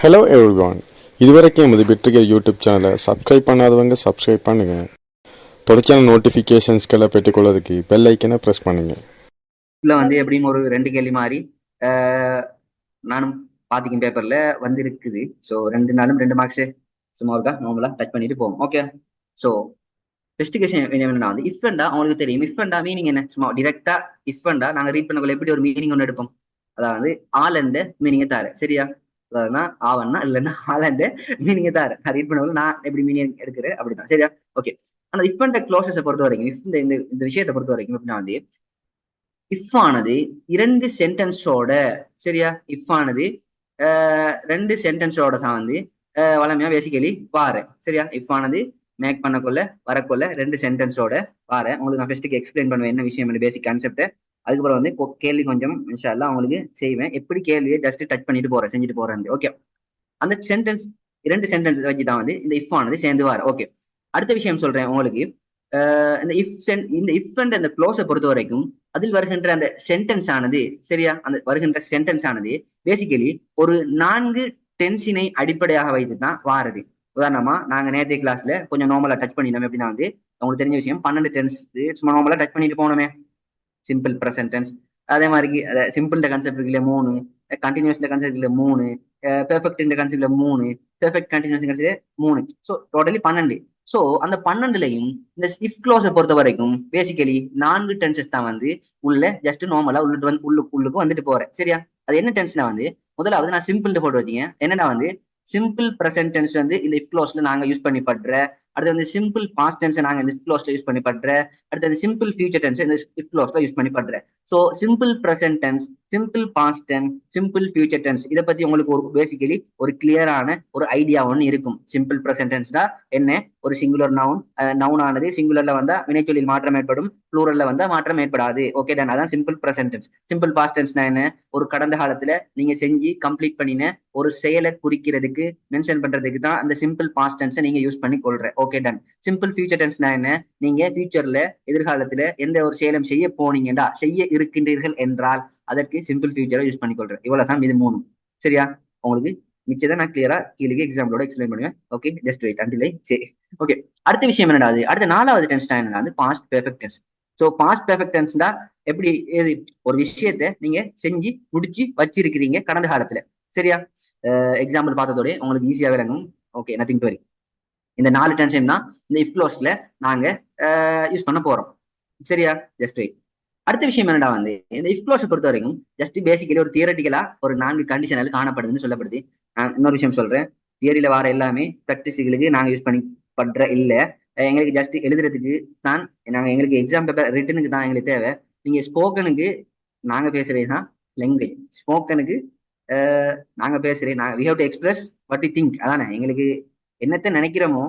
Hello everyone இதுவரைக்கும் எமது வெற்றிகர் யூடியூப் சேனலை சப்ஸ்கிரைப் பண்ணாதவங்க சப்ஸ்கிரைப் பண்ணுங்க. தொடர்ச்சியான நோட்டிஃபிகேஷன்ஸ்களை பெற்றுக்கொள்வதற்கு பெல் ஐக்கனை ப்ரெஸ் பண்ணுங்க. இதில் வந்து எப்படியும் ஒரு ரெண்டு கேள்வி மாதிரி நானும் பாத்திக்கும் பேப்பர்ல வந்து இருக்குது ஸோ ரெண்டு நாளும் ரெண்டு மார்க்ஸ் சும்மா இருக்கா? நார்மலாக டச் பண்ணிட்டு போவோம். ஓகே ஸோ ஸ்பெசிஃபிகேஷன் என்னன்னா வந்து இஃப்ண்டா அவங்களுக்கு தெரியும். இஃப்ண்டா மீனிங் என்ன? சும்மா டிரெக்டா இஃப்ண்டா நாங்கள் ரீட் பண்ணக்குள்ள எப்படி ஒரு மீனிங் ஒன்று எடுப்போம்? அதாவது ஆல் அண்ட் மீனிங்கை தாரு. சரியா? அதான் ஆவன்னா இல்லைன்னா ஆலண்ட மீனிங்கை தான் நான் ரீட் பண்ணக்குள்ள நான் எப்படி மீனிங் எடுக்கிறேன்? அப்படிதான் சரியா? ஓகே ஆனா இஃப்ண்ட க்ளோசஸை பொறுத்த வரைக்கும் இஃப் இந்த இந்த இந்த விஷயத்தை பொறுத்த வரைக்கும் எப்படின்னா வந்து இஃப் ஆனது இரண்டு சென்டென்ஸோட சரியா? இஃப் ஆனது ஆஹ் ரெண்டு சென்டென்ஸோட தான் வந்து வளமையா பேசிக்கலி பாரு சரியா? இஃப் ஆனது மேக் பண்ணக்குள்ள வரக்குள்ள ரெண்டு சென்டென்ஸோட பாரு உங்களுக்கு நான் ஃபர்ஸ்ட்டுக்கு எக்ஸ்பிளைன் பண்ணுவேன் என்ன விஷயம் பேசிக் கான்செப்ட் அதுக்கப்புறம் வந்து கேள்வி கொஞ்சம் இன்ஷால்லாம் அவங்களுக்கு செய்வேன். எப்படி கேள்வியை ஜஸ்ட் டச் பண்ணிட்டு போறேன் செஞ்சுட்டு போறேன் ஓகே அந்த சென்டென்ஸ் இரண்டு சென்டென்ஸ் வச்சு தான் வந்து இந்த இஃப் ஆனது சேர்ந்து வர ஓகே அடுத்த விஷயம் சொல்றேன் உங்களுக்கு. ஆஹ் இந்த இஃப் இந்த இஃப் அண்ட் அந்த க்ளோஸை பொறுத்த வரைக்கும் அதில் வருகின்ற அந்த சென்டென்ஸ் ஆனது சரியா? அந்த வருகின்ற சென்டென்ஸ் ஆனது பேசிக்கலி ஒரு நான்கு டென்ஷனை அடிப்படையாக வைத்து தான் வாரது. உதாரணமா நாங்க நேற்றைய கிளாஸ்ல கொஞ்சம் நார்மலா டச் பண்ணினோம் எப்படின்னா வந்து உங்களுக்கு தெரிஞ்ச விஷயம் பன்னெண்டு டென்ஸ் சும்மா நார்மலா டச் பண்ணிட்டு போனோமே. சிம்பிள் ப்ரெசன்ட் டென்ஸ் அதே மாதிரி சிம்பிள்ன்ற கான்செப்ட் இருக்குல்ல மூணு. கண்டினியூஸ்ன்ற கான்செப்ட் இருக்குல்ல மூணு. பெர்ஃபெக்ட்ன்ற கான்செப்ட்ல மூணு. பெர்ஃபெக்ட் கண்டினியூஸ் கான்செப்ட் மூணு. ஸோ டோட்டலி பன்னெண்டு. ஸோ அந்த பன்னெண்டுலையும் இந்த ஸ்டிஃப் க்ளோஸை பொறுத்த வரைக்கும் பேசிக்கலி நான்கு டென்சஸ் தான் வந்து உள்ள ஜஸ்ட் நார்மலா உள்ளிட்டு வந்து உள்ளு உள்ளுக்கு வந்துட்டு போறேன். சரியா? அது என்ன டென்ஸ்னா வந்து முதலாவது நான் சிம்பிள் போட்டு வச்சிங்க. என்னன்னா வந்து சிம்பிள் ப்ரெசன்ட் டென்ஸ் வந்து இந்த இஃப் க்ளோஸ்ல நாங்க யூஸ் பண்ணி படுற அடுத்து வந்து சிம்பிள் பாஸ்ட் டென்ஸ் நாங்க இந்த இஃப் யூஸ் பண்ணி பண்றேன். அடுத்து சிம்பிள் ஃபியூச்சர் டென்ஸ் இந்த இஃப் யூஸ் பண்ணி பண்றேன். So simple present tense simple past tense simple future tense இதை பத்தி உங்களுக்கு ஒரு பேசிக்கலி ஒரு கிளியரான ஒரு ஐடியா ஒன்று இருக்கும். சிம்பிள் ப்ரெசன்ட் டென்ஸ்னா என்ன? ஒரு சிங்குலர் நவுன் நவுன் ஆனது சிங்குலர்ல வந்தா வினைச்சொல்லில் மாற்றம் ஏற்படும் ப்ளூரல்ல வந்தா மாற்றம் ஏற்படாது. ஓகே டன் அதான் simple present tense simple past டென்ஸ்னா என்ன? ஒரு கடந்த காலத்துல நீங்க செஞ்சு கம்ப்ளீட் பண்ணின ஒரு செயலை குறிக்கிறதுக்கு மென்ஷன் பண்றதுக்கு தான் அந்த சிம்பிள் பாஸ்ட் டென்ஸை நீங்க யூஸ் பண்ணி கொள்ற. ஓகே டன் சிம்பிள் ஃபியூச்சர் டென்ஸ்னா என்ன? நீங்க ஃபியூச்சர்ல எதிர்காலத்துல எந்த ஒரு செயலும் செய்ய போனீங்கடா செய்ய இருக்கின்றீர்கள் என்றால் அதற்கு சிம்பிள் ஃபியூச்சரை யூஸ் பண்ணிக்கொள்றேன் இவ்வளவுதான் இது மூணு சரியா? உங்களுக்கு மிச்சதை நான் கிளியரா கீழே எக்ஸாம்பிளோட எக்ஸ்பிளைன் பண்ணுவேன். ஓகே ஜஸ்ட் வெயிட் அண்டிலை சரி ஓகே அடுத்த விஷயம் என்னடா அது? அடுத்த நாலாவது டென்ஸ் என்னடா past perfect tense so past perfect டென்ஸ்டா எப்படி ஏது ஒரு விஷயத்த நீங்க செஞ்சு முடிச்சு வச்சிருக்கிறீங்க கடந்த காலத்துல. சரியா? எக்ஸாம்பிள் பார்த்ததோட உங்களுக்கு ஈஸியா விளங்கும் ஓகே நத்திங் வரி இந்த நாலு டென்ஷன் தான் இந்த இஃப் க்ளோஸ்ல நாங்க யூஸ் பண்ண போறோம். சரியா? ஜஸ்ட் வெயிட் அடுத்த விஷயம் என்னடா வந்து இந்த இஃப் க்ளோஸை பொறுத்த வரைக்கும் ஜஸ்ட் பேசிக்கலி ஒரு தியரட்டிக்கலா ஒரு நான்கு கண்டிஷனல் காணப்படுதுன்னு சொல்லப்படுது. நான் இன்னொரு விஷயம் சொல்றேன். தியரியில வர எல்லாமே ப்ராக்டிஸ்களுக்கு நாங்க யூஸ் பண்ணி பண்ற இல்ல. எங்களுக்கு ஜஸ்ட் எழுதுறதுக்கு தான் நாங்க எங்களுக்கு எக்ஸாம் பேப்பர் ரிட்டனுக்கு தான் எங்களுக்கு தேவை. நீங்க ஸ்போக்கனுக்கு நாங்க பேசுறது தான் லாங்குவேஜ் ஸ்போக்கனுக்கு நாங்க பேசுறேன் நாங்க we have to express what think அதானே? எங்களுக்கு என்னத்தை நினைக்கிறோமோ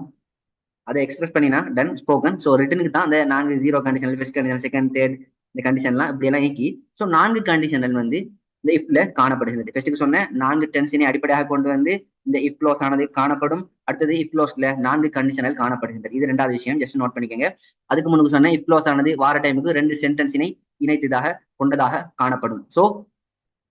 அதை எக்ஸ்பிரஸ் பண்ணினா டன் ஸ்போக்கன் ஸோ ரிட்டனுக்கு தான் அந்த நான்கு zero condition first condition second third இந்த கண்டிஷன்லாம் இப்படி எல்லாம் இயக்கி ஸோ நான்கு கண்டிஷனல் வந்து இந்த இஃப்ல காணப்படுகிறது ஃபர்ஸ்ட்டுக்கு சொன்ன நான்கு டென்ஷனை அடிப்படையாக கொண்டு வந்து இந்த இஃப் ஆனது காணப்படும். அடுத்தது இஃப்லோஸ்ல நான்கு கண்டிஷனல் காணப்படுகின்றது. இது ரெண்டாவது விஷயம் ஜஸ்ட் நோட் பண்ணிக்கோங்க. அதுக்கு முன்னுக்கு சொன்ன இஃப்லோஸ் ஆனது வார டைமுக்கு ரெண்டு சென்டென்ஸினை இணைத்ததாக கொண்டதாக காணப்படும். ஸோ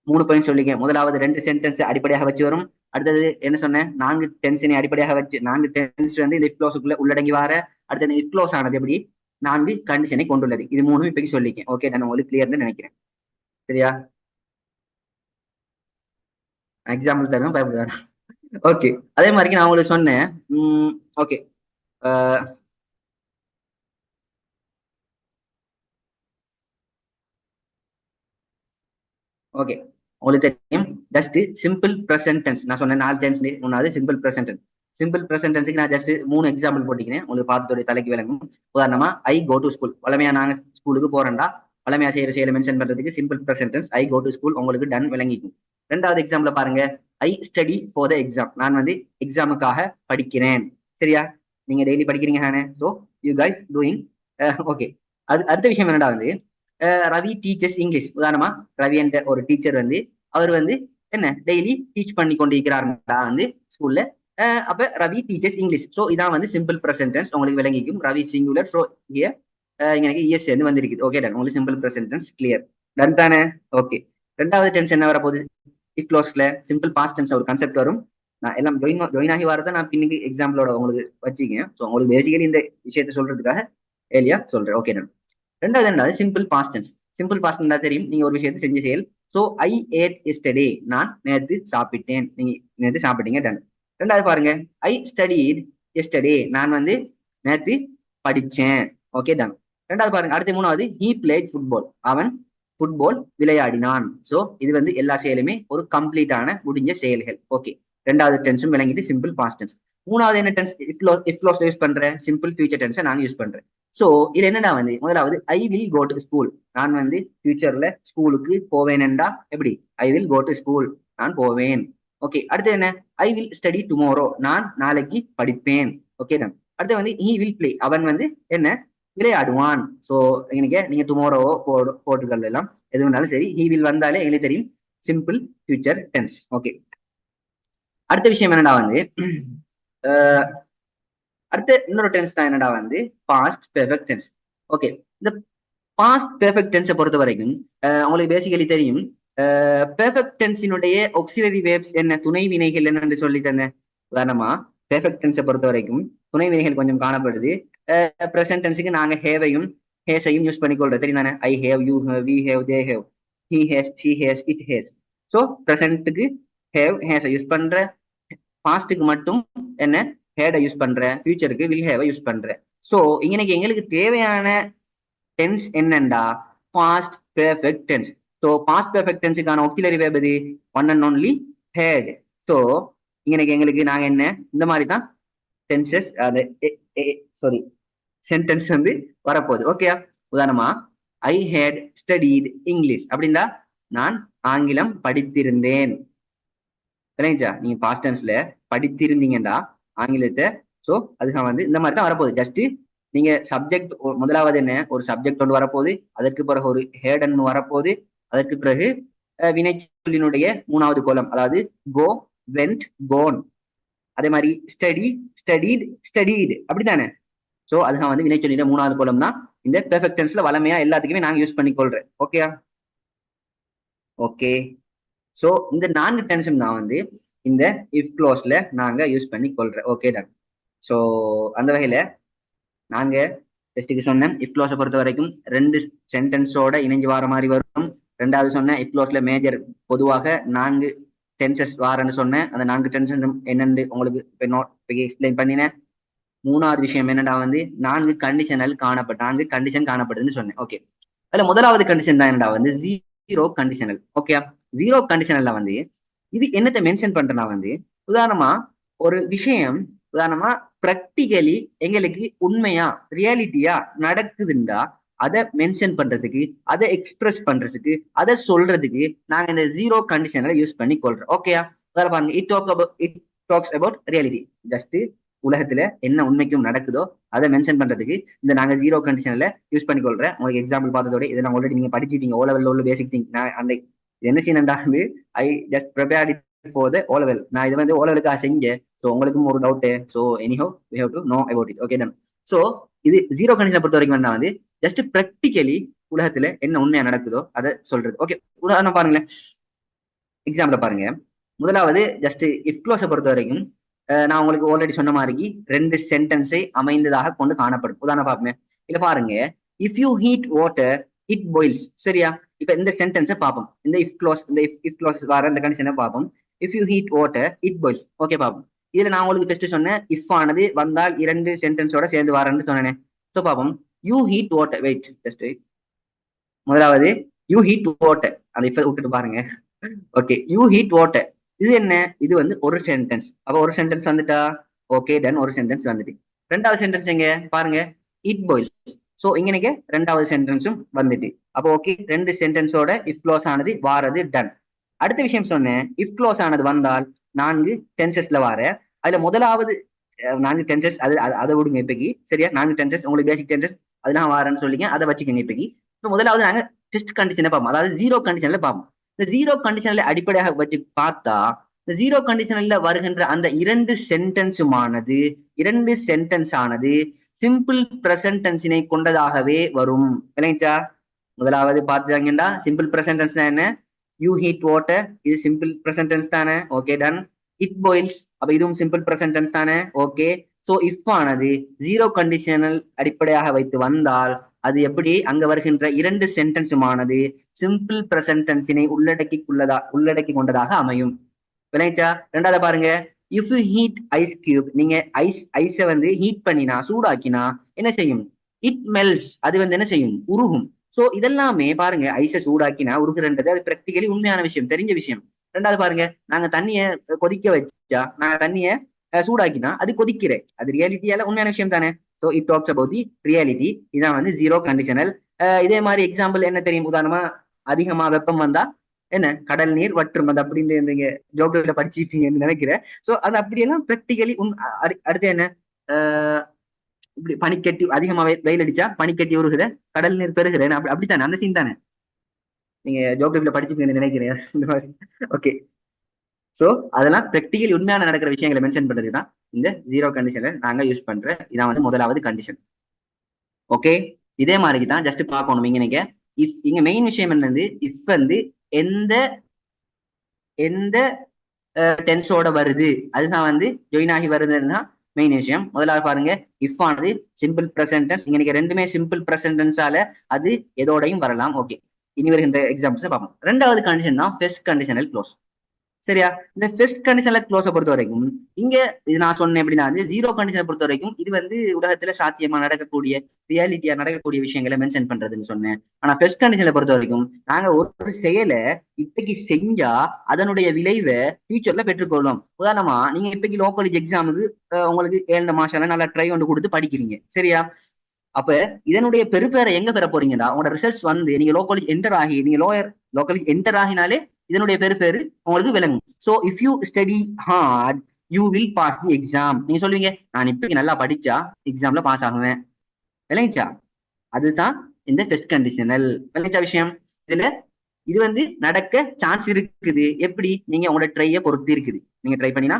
மூணு பாயிண்ட் சொல்லிக்க. முதலாவது ரெண்டு சென்டென்ஸ் அடிப்படையாக வச்சு வரும். அடுத்தது என்ன சொன்னேன் நான்கு டென்ஷனை அடிப்படையாக வச்சு நான்கு டென்ஸ் வந்து இந்த இஃப்ளோஸுக்குள்ள உள்ளடங்கி வார அடுத்தது இஃப்ளோஸ் ஆனது எப்படி? நான்கு கண்டிஷனை கொண்டுள்ளது. இது மூணும் இப்போதைக்கு சொல்லிக்கேன் ஓகே நான் உங்களுக்கு கிளியர்னு நினைக்கிறேன். சரியா? எக்ஸாம்பிள் தருவேன் பயப்படுவேன் ஓகே அதே மாதிரி நான் உங்களுக்கு சொன்னேன். ஓகே ஓகே உங்களுக்கு தெரியும் ஜஸ்ட் சிம்பிள் ப்ரெசன்ட் டென்ஸ் நான் சொன்ன நாலு டென்ஸ் ஒன்றாவது simple present tense simple present டென்ஸுக்கு நான் ஜஸ்ட் மூணு எக்ஸாம்பிள் போட்டிக்கிறேன் உங்களுக்கு பார்த்ததோட தலைக்கு விளங்கும். உதாரணமா ஐ கோ டு ஸ்கூல் வளமையா நாங்க ஸ்கூலுக்கு போறேன்டா வளமையா செய்யற செயலை மென்ஷன் பண்றதுக்கு simple present I go to school உங்களுக்கு டன் விளங்கிக்கும். ரெண்டாவது எக்ஸாம்பிள் பாருங்க. I study for the exam நான் வந்து எக்ஸாமுக்காக படிக்கிறேன். சரியா? நீங்க டெய்லி படிக்கிறீங்க ஹானே. So you guys doing okay அது அடுத்த விஷயம் என்னடா வந்து ரவி டீச்சர்ஸ் இங்கிலீஷ் உதாரணமா ரவி என்ற ஒரு டீச்சர் வந்து அவர் வந்து என்ன டெய்லி டீச் பண்ணி கொண்டிருக்கிறாருடா வந்து ஸ்கூல்ல அப்ப ரவி டீச்சர்ஸ் இங்கிலீஷ் ஸோ இதான் வந்து சிம்பிள் ப்ரெசன்டென்ஸ் உங்களுக்கு விளங்கிக்கும். ரவி சிங்குலர் ஸோ இங்கே எனக்கு இஎஸ் சேர்ந்து வந்திருக்குது. ஓகே டன் உங்களுக்கு simple present tense clear done தானே? ஓகே ரெண்டாவது டென்ஸ் என்ன வரப்போகுது? இஃப் க்ளோஸ்ல சிம்பிள் பாஸ்ட் டென்ஸ் ஒரு கான்செப்ட் வரும். நான் எல்லாம் ஜாயின் ஜாயின் ஆகி வரதை நான் பின்னுக்கு எக்ஸாம்பிளோட உங்களுக்கு வச்சுக்கேன் ஸோ உங்களுக்கு பேசிக்கலி இந்த விஷயத்த சொல்றதுக்காக ஏலியா சொல்றேன். ஓகே டன் ரெண்டாவது ரெண்டாவது simple past tense simple past tense தெரியும். நீங்க ஒரு விஷயத்தை செஞ்ச செயல். ஸோ ஐ ஏட் எஸ்டே நான் நேற்று சாப்பிட்டேன். நீங்க நேற்று சாப்பிட்டீங்க. டன் ரெண்டாவது பாருங்க. ஐ ஸ்டடிட் எஸ்டடி நான் வந்து நேற்று படித்தேன் ஓகே தான் ரெண்டாவது பாருங்க. அடுத்த மூணாவது ஹீ பிளேட் ஃபுட்பால் அவன் ஃபுட்பால் விளையாடினான். ஸோ இது வந்து எல்லா செயலுமே ஒரு கம்ப்ளீட்டான முடிஞ்ச செயல்கள். ஓகே ரெண்டாவது டென்ஸும் விளங்கிட்டு சிம்பிள் பாஸ்ட் டென்ஸ் மூணாவது என்ன டென்ஸ் இஃப்லோ இஃப்லோஸ் யூஸ் பண்றேன் சிம்பிள் ஃபியூச்சர் டென்ஸை நான் யூஸ் பண்றேன் ஸோ இது என்னன்னா வந்து முதலாவது I will go to school நான் வந்து ஃபியூச்சர்ல ஸ்கூலுக்கு போவேன்டா எப்படி? I will go to school நான் போவேன். ஓகே அடுத்து என்ன? ஐ வில் ஸ்டடி டுமாரோ நான் நாளைக்கு படிப்பேன். ஓகே தான் அடுத்து வந்து ஹி வில் பிளே அவன் வந்து என்ன? விளையாடுவான். ஸோ எனக்கு நீங்க டுமாரோவோ போடு போட்டுக்கள் எல்லாம் எது வேணாலும் சரி. ஹி வில் வந்தாலே எங்களுக்கு தெரியும். சிம்பிள் ஃபியூச்சர் டென்ஸ் ஓகே அடுத்த விஷயம் என்னடா வந்து அடுத்த இன்னொரு டென்ஸ் தான் என்னடா வந்து? பாஸ்ட் பெர்ஃபெக்ட் டென்ஸ் ஓகே இந்த பாஸ்ட் பெர்ஃபெக்ட் டென்ஸை பொறுத்த வரைக்கும் உங்களுக்கு பேசிக்கலி தெரியும். பெர்ஃபெக்ட் டென்ஸினுடைய ஒக்சிலரி வேப்ஸ் என்ன? துணை வினைகள் என்னன்னு சொல்லி தந்தேன் உதாரணமா? பெர்ஃபெக்ட் டென்ஸை பொறுத்த வரைக்கும் துணை வினைகள் கொஞ்சம் காணப்படுது. ப்ரெசன்ட் டென்ஸுக்கு நாங்க ஹேவையும் ஹேஸையும் யூஸ் பண்ணிக்கொள்றது. தெரியும் தானே I have you have we have they have he has she has it has so ப்ரெசன்ட்டுக்கு have ஹேஸை யூஸ் பண்ற பாஸ்ட்டுக்கு மட்டும் என்ன? ஹேடை யூஸ் பண்ற ஃபியூச்சருக்கு வில் ஹேவை யூஸ் பண்றேன் ஸோ இன்னைக்கு எங்களுக்கு தேவையான டென்ஸ் என்னண்டா past perfect tense so past perfect டென்ஸுக்கான auxiliary verb எது? One and only had so இன்னைக்கு எங்களுக்கு நாங்கள் என்ன? இந்த மாதிரி தான் டென்சஸ் அது சாரி சென்டென்ஸ் வந்து வரப்போகுது. ஓகே உதாரணமா ஐ ஹேட் ஸ்டடீட் இங்கிலீஷ் அப்படின்னா நான் ஆங்கிலம் படித்திருந்தேன். சரிங்களா? நீங்க பாஸ்ட் டென்ஸ்ல படித்திருந்தீங்கடா ஆங்கிலத்தை. ஸோ அதுக்காக வந்து இந்த மாதிரி தான் வரப்போகுது. ஜஸ்ட் நீங்க சப்ஜெக்ட் முதலாவது என்ன? ஒரு சப்ஜெக்ட் ஒன்று வரப்போகுது. அதற்கு பிறகு ஒரு ஹேடன் வரப்போகுது. அதற்கு பிறகு அஹ், வினைச்சொல்லினுடைய மூணாவது கோலம் அதாவது கோ வெண்ட் கோன் அதே மாதிரி ஸ்டடி ஸ்டடீட் ஸ்டடீடு அப்படித்தானே? ஸோ அதுதான் வந்து வினைச்சொல்லின மூணாவது கோலம் தான். இந்த பெர்ஃபெக்ட் டென்ஸ்ல வளமையா எல்லாத்துக்குமே நாங்க யூஸ் பண்ணிக்கொள்றேன் ஓகேயா ஓகே ஸோ இந்த நான்கு டென்ஷன் தான் வந்து இந்த இஃப் க்ளோஸ்ல நாங்க யூஸ் பண்ணி கொள்றேன் ஓகே டன் ஸோ அந்த வகையில நாங்க டெஸ்ட்டுக்கு சொன்னேன் இஃப் க்ளோஸை பொறுத்த வரைக்கும் ரெண்டு சென்டென்ஸோட இணைஞ்சு வர மாதிரி வரும். ரெண்டாவது சொன்னேன் இப்ளோஸ்ல மேஜர் பொதுவாக நான்கு டென்சஸ் வாரன்னு சொன்னேன். அந்த நான்கு டென்சன் என்னென்னு உங்களுக்கு எக்ஸ்பிளைன் பண்ணினேன். மூணாவது விஷயம் என்னடா வந்து நான்கு கண்டிஷனல் காணப்பட்ட நான்கு கண்டிஷன் காணப்படுதுன்னு சொன்னேன். ஓகே அதுல முதலாவது கண்டிஷன் தான் என்னடா வந்து ஜீரோ கண்டிஷனல் ஓகே ஜீரோ கண்டிஷனல்ல வந்து இது என்னத்தை மென்ஷன் பண்றேன்னா வந்து உதாரணமா ஒரு விஷயம் உதாரணமா ப்ராக்டிக்கலி எங்களுக்கு உண்மையா ரியாலிட்டியா நடக்குதுண்டா அதை மென்ஷன் பண்றதுக்கு அதை எக்ஸ்பிரஸ் பண்றதுக்கு அதை சொல்றதுக்கு நாங்க இந்த ஜீரோ கண்டிஷன்ல யூஸ் பண்ணி கொள்றோம் ஓகேயா வேற பாருங்க it talk about it talks about reality just உலகத்துல என்ன உண்மைக்கும் நடக்குதோ அதை மென்ஷன் பண்றதுக்கு இந்த நாங்க ஜீரோ கண்டிஷன்ல யூஸ் பண்ணி கொள்றேன். உங்களுக்கு எக்ஸாம்பிள் பார்த்ததோட இதெல்லாம் ஆல்ரெடி நீங்க படிச்சிட்டீங்க ஓ லெவல்ல உள்ள பேசிக் திங் நான் அந்த இது என்ன செய்யணும்டா? வந்து I just prepared for the O level நான் இது வந்து ஓ லெவலுக்காக செஞ்சேன். ஸோ உங்களுக்கும் ஒரு doubt so anyhow we have to know about it okay done so இது ஜீரோ கண்டிஷனை பொறுத்த வரைக்கும் என்ன வந்து ஜஸ்ட் ப்ராக்டிக்கலி உலகத்துல என்ன உண்மையா நடக்குதோ அதை சொல்றது. ஓகே உதாரணம் பாருங்களேன். எக்ஸாம்பிள் பாருங்க. முதலாவது ஜஸ்ட் இஃப்க்ளோஸை பொறுத்த வரைக்கும் நான் உங்களுக்கு ஆல்ரெடி சொன்ன மாதிரி ரெண்டு சென்டென்ஸை அமைந்ததாக கொண்டு காணப்படும். உதாரணம் பார்ப்போமே. இல்ல பாருங்க. If you heat water it boils சரியா? இப்ப இந்த சென்டென்ஸை பார்ப்போம். இந்த இஃப் க்ளோஸ் இந்த இஃப் இஃப் க்ளோஸ் வர இந்த கண்டிஷனை பார்ப்போம். If you heat water it boils okay பார்ப்போம். இதுல நான் உங்களுக்கு ஃபர்ஸ்ட் சொன்னேன் இஃப் ஆனது வந்தால் இரண்டு சென்டென்ஸோட சேர்ந்து வரேன்னு சொன்னேன். ஸோ பார்ப்போம். You heat water wait just முதலாவது யூ ஹீட் வாட்டர் அந்த இஃப் விட்டுட்டு பாருங்க. ஓகே யூ ஹீட் வாட்டர் இது என்ன? இது வந்து ஒரு சென்டென்ஸ் அப்போ ஒரு சென்டென்ஸ் வந்துட்டா? ஓகே டன் ஒரு சென்டென்ஸ் வந்துட்டு. ரெண்டாவது சென்டென்ஸ் எங்க? பாருங்க. இட் பாய்ஸ் ஸோ இங்கனைக்கு ரெண்டாவது சென்டென்ஸும் வந்துட்டு. அப்போ ஓகே ரெண்டு சென்டென்ஸோட இஃப் க்ளோஸ் ஆனது வாரது டன் அடுத்த விஷயம் சொன்னேன். இஃப் க்ளோஸ் ஆனது வந்தால் நான்கு டென்சஸ்ல வார அதுல முதலாவது நான்கு டென்சஸ் அது அதை விடுங்க இப்பைக்கு. சரியா? நான்கு டென்சஸ் உங்களுக்கு பேசிக் டென்சஸ் அதெல்லாம் வரேன்னு சொல்லிங்க அதை வச்சுக்கோங்க இப்பைக்கு இப்போ முதலாவது நாங்க டெஸ்ட் கண்டிஷனை பார்ப்போம். அதாவது ஜீரோ கண்டிஷனில் பார்ப்போம். இந்த ஜீரோ கண்டிஷனில் அடிப்படையாக வச்சு பார்த்தா இந்த ஜீரோ கண்டிஷனில் வருகின்ற அந்த இரண்டு சென்டென்ஸுமானது இரண்டு சென்டென்ஸ் ஆனது சிம்பிள் பிரசன்ட் டென்ஸினை கொண்டதாகவே வரும். இல்லைங்களா? முதலாவது பார்த்துட்டாங்கன்னா சிம்பிள் பிரசன்ட் டென்ஸ் என்ன? யூ ஹீட் வாட்டர் இது சிம்பிள் பிரசன்ட் டென்ஸ் தானே. ஓகே டன் இட் பாயில்ஸ் அப்ப இதுவும் சிம்பிள் ப்ரெசன்ட் டென்ஸ் தானே. ஓகே சோ இஃப் ஆனது ஜீரோ கண்டிஷனல் அடிப்படையாக வைத்து வந்தால் அது எப்படி? அங்க வருகின்ற இரண்டு சென்டென்ஸுமானது சிம்பிள் பிரசன்டென்ஸினை உள்ளடக்கி உள்ளதா உள்ளடக்கி கொண்டதாக அமையும். விளைச்சா ரெண்டாவது பாருங்க. இஃப் ஹீட் ஐஸ் கியூப் நீங்க ஐஸ் ஐஸை வந்து ஹீட் பண்ணினா சூடாக்கினா என்ன செய்யும்? இட் மெல்ஸ் அது வந்து என்ன செய்யும்? உருகும். சோ இதெல்லாமே பாருங்க ஐஸை சூடாக்கினா உருகுறன்றது அது பிராக்டிகலி உண்மையான விஷயம் தெரிஞ்ச விஷயம். ரெண்டாவது பாருங்க நாங்க தண்ணிய கொதிக்க வச்சா நாங்க தண்ணிய சூடாக்கினா அது கொதிக்கிற அது ரியாலிட்டியால உண்மையான விஷயம் தானே so it talks about the reality இதான் வந்து ஜீரோ கண்டிஷனல் இதே மாதிரி எக்ஸாம்பிள் என்ன தெரியும்? உதாரணமா அதிகமா வெப்பம் வந்தா என்ன? கடல் நீர் வற்றும். அது அப்படின்னு நீங்க ஜோக்ரபில படிச்சிருப்பீங்கன்னு நினைக்கிறேன். சோ அது அப்படியெல்லாம் ப்ராக்டிகலி உன் அடு- அடுத்து என்ன? இப்படி பனிக்கட்டி அதிகமா வெ- வெயில் அடிச்சா பனிக்கட்டி உருகுத கடல் நீர் பெருகிறேன் அப்படி அப்படித்தானே? அந்த சீன் தானே? நீங்க ஜோக்ரபில படிச்சிருப்பீங்கன்னு நினைக்கிறேன். இந்த மாதிரி. ஓகே சோ அதெல்லாம் ப்ராக்டிக்கல் உண்மையான நடக்கிற விஷயங்களை மென்ஷன் பண்றது தான் இந்த ஜீரோ கண்டிஷன்ல நாங்க யூஸ் பண்ற இதான் வந்து முதலாவது கண்டிஷன் ஓகே இதே மாதிரி தான் ஜஸ்ட் பார்க்கணும் இங்க நீங்க இஃப் இங்க மெயின் விஷயம் என்னது? இஃப் வந்து எந்த எந்த டென்ஸோட வருது? அதுதான் வந்து ஜாயின் ஆகி வருதுன்னா மெயின் விஷயம். முதலாவது பாருங்க. இஃப் ஆனது சிம்பிள் பிரசன்டென்ஸ் இங்க நீங்க ரெண்டுமே சிம்பிள் பிரசன்டென்ஸால அது எதோடையும் வரலாம். ஓகே இனி வருகின்ற எக்ஸாம்பிள்ஸ் பார்ப்போம். ரெண்டாவது கண்டிஷன் தான் ஃபெஸ்ட் கண்டிஷனல் க்ளோஸ் சரியா? இந்த ஃபெஸ்ட் கண்டிஷன்ல க்ளோஸை பொறுத்த வரைக்கும் இங்க இது நான் சொன்னேன் எப்படின்னா வந்து ஜீரோ கண்டிஷனை பொறுத்த வரைக்கும் இது வந்து உலகத்துல சாத்தியமா நடக்கக்கூடிய ரியாலிட்டியா நடக்கக்கூடிய விஷயங்களை மென்ஷன் பண்றதுன்னு சொன்னேன். ஆனா ஃபெஸ்ட் கண்டிஷனை பொறுத்த வரைக்கும் நாங்க ஒரு செயலை இப்பைக்கு செஞ்சா அதனுடைய விளைவை ஃபியூச்சர்ல பெற்றுக்கொள்ளும். உதாரணமா நீங்க இப்பைக்கு லோ காலேஜ் எக்ஸாமுக்கு உங்களுக்கு ஏழு மாசம் நல்லா ட்ரை ஒன்று கொடுத்து படிக்கிறீங்க. சரியா? அப்ப இதனுடைய பெருப்பேரை எங்க பெற போறீங்கன்னா உங்களோட ரிசல்ட்ஸ் வந்து நீங்க லோ காலேஜ் என்டர் ஆகி நீங்க லோயர் லோ காலேஜ் என்டர் ஆகினாலே இதனுடைய பெருபேரு உங்களுக்கு விளங்கும் so if you study hard you will pass the exam நீங்க சொல்லுவீங்க நான் இப்பைக்கு நல்லா படிச்சா எக்ஸாம்ல பாஸ் ஆகுவேன். விளங்கிச்சா? அதுதான் இந்த ஃபெஸ்ட் கண்டிஷனல் விளங்கிச்சா விஷயம்? இதுல இது வந்து நடக்க சான்ஸ் இருக்குது. எப்படி? நீங்க உங்களோட ட்ரையை பொறுத்து இருக்குது. நீங்க ட்ரை பண்ணினா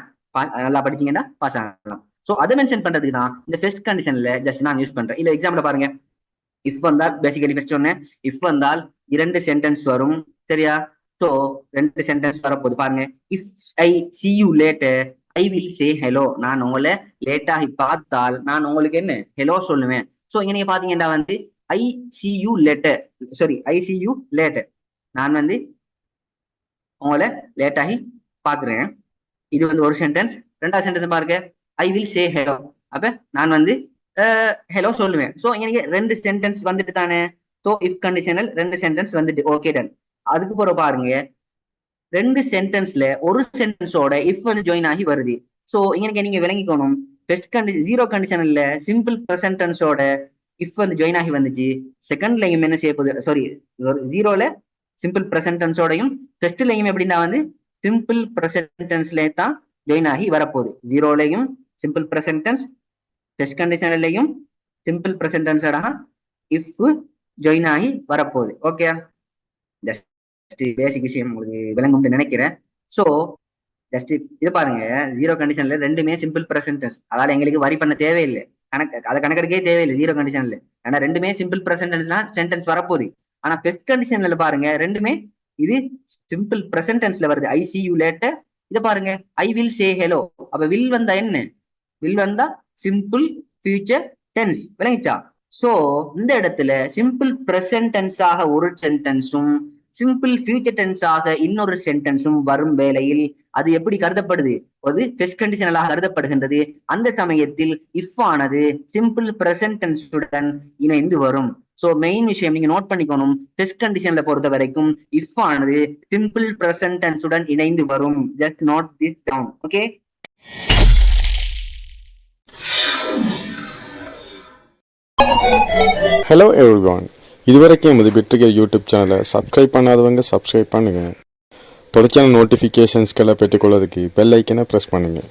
நல்லா படிச்சீங்கன்னா பாஸ் ஆகலாம். சோ அதை மென்ஷன் பண்றதுக்கு தான் இந்த ஃபெஸ்ட் கண்டிஷன்ல ஜஸ்ட் நான் யூஸ் பண்றேன். இல்ல எக்ஸாம்ல பாருங்க. இஃப் வந்தால் பேசிக்கலி ஃபர்ஸ்ட் சொன்னேன். இஃப் வந்தால் இரண்டு சென்டென்ஸ் வரும். சரியா? ஸோ ரெண்டு சென்டென்ஸ் வரப்போது பாருங்க. If I see you later I will say hello நான் உங்களை லேட்டாகி பார்த்தால் நான் உங்களுக்கு என்ன? ஹலோ சொல்லுவேன். சோ இங்கே நீங்க வந்து I see you later sorry I see you later நான் வந்து உங்களை லேட்டாகி பார்க்குறேன். இது வந்து ஒரு சென்டென்ஸ் ரெண்டாவது சென்டென்ஸ் பாருங்க. ஐ வில் சே ஹலோ அப்ப நான் வந்து ஹலோ சொல்லுவேன். சோ இங்கே ரெண்டு சென்டென்ஸ் வந்துட்டு தானே? ஸோ இஃப் கண்டிஷனல் ரெண்டு சென்டென்ஸ் வந்துட்டு. ஓகே டன் அதுக்கு பிறகு பாருங்க ரெண்டு சென்டென்ஸ்ல ஒரு சென்டென்ஸோட இஃப் வந்து ஜாயின் ஆகி வருது. சோ இங்க நீங்க விளங்கிக்கணும். பெஸ்ட் கண்டிஷன் ஜீரோ கண்டிஷன்ல சிம்பிள் ப்ரெசன்டென்ஸோட இஃப் வந்து ஜாயின் ஆகி வந்துச்சு. செகண்ட்லயும் என்ன செய்ய போகுது? சாரி ஜீரோல சிம்பிள் ப்ரெசன்டென்ஸோடையும் டெஸ்ட்லயும் எப்படின்னா வந்து சிம்பிள் ப்ரெசன்டென்ஸ்ல தான் ஜாயின் ஆகி வரப்போகுது. ஜீரோலையும் சிம்பிள் ப்ரெசன்டென்ஸ் டெஸ்ட் கண்டிஷன்லையும் சிம்பிள் ப்ரெசன்டென்ஸோட இஃப் ஜாயின் ஆகி வரப்போகுது. ஓகே பேசிக் விஷயம் உங்களுக்கு விளங்கும்னு நினைக்கிறேன். ஸோ ஜஸ்ட் இது பாருங்க. ஜீரோ கண்டிஷன்ல ரெண்டுமே சிம்பிள் ப்ரெசன்டென்ஸ் அதாவது எங்களுக்கு வரி பண்ண தேவையில்லை. கணக்கு அதை கணக்கெடுக்கவே தேவையில்லை ஜீரோ கண்டிஷன்ல ஏன்னா ரெண்டுமே சிம்பிள் ப்ரெசன்டென்ஸ்னா சென்டென்ஸ் வரப்போகுது. ஆனா பெஸ்ட் கண்டிஷன்ல பாருங்க ரெண்டுமே இது சிம்பிள் ப்ரெசன்டென்ஸ்ல வருது. ஐ சி யூ லேட்டர் இதை பாருங்க. ஐ வில் சே ஹலோ அப்ப வில் வந்தா என்ன? வில் வந்தா சிம்பிள் ஃபியூச்சர் டென்ஸ் விளங்கிச்சா? சோ இந்த இடத்துல சிம்பிள் ப்ரெசன்ட் ஆக ஒரு சென்டென்ஸும் சிம்பிள் ஃபியூச்சர் டென்ஸாக இன்னொரு சென்டென்ஸும் வரும் வேளையில். அது எப்படி கருதப்படுது? அது ஃபெஸ்ட் கண்டிஷனலாக கருதப்படுகின்றது. அந்த சமயத்தில் இஃப் ஆனது சிம்பிள் பிரசன்ட் டென்ஸுடன் இணைந்து வரும். சோ மெயின் விஷயம் நீங்க நோட் பண்ணிக்கணும். டெஸ்ட் கண்டிஷன்ல பொறுத்த வரைக்கும் இஃப் ஆனது சிம்பிள் பிரசன்ட் டென்ஸுடன் இணைந்து வரும். Just note this down okay hello everyone இதுவரைக்கும் எமது பெற்றுகிற யூடியூப் சேனலை சப்ஸ்கிரைப் பண்ணாதவங்க சப்ஸ்கிரைப் பண்ணுங்கள் தொடர்ச்சியான நோட்டிஃபிகேஷன்ஸ்களை பெற்றுக்கொள்வதற்கு பெல் ஐக்கனை ப்ரெஸ் பண்ணுங்கள்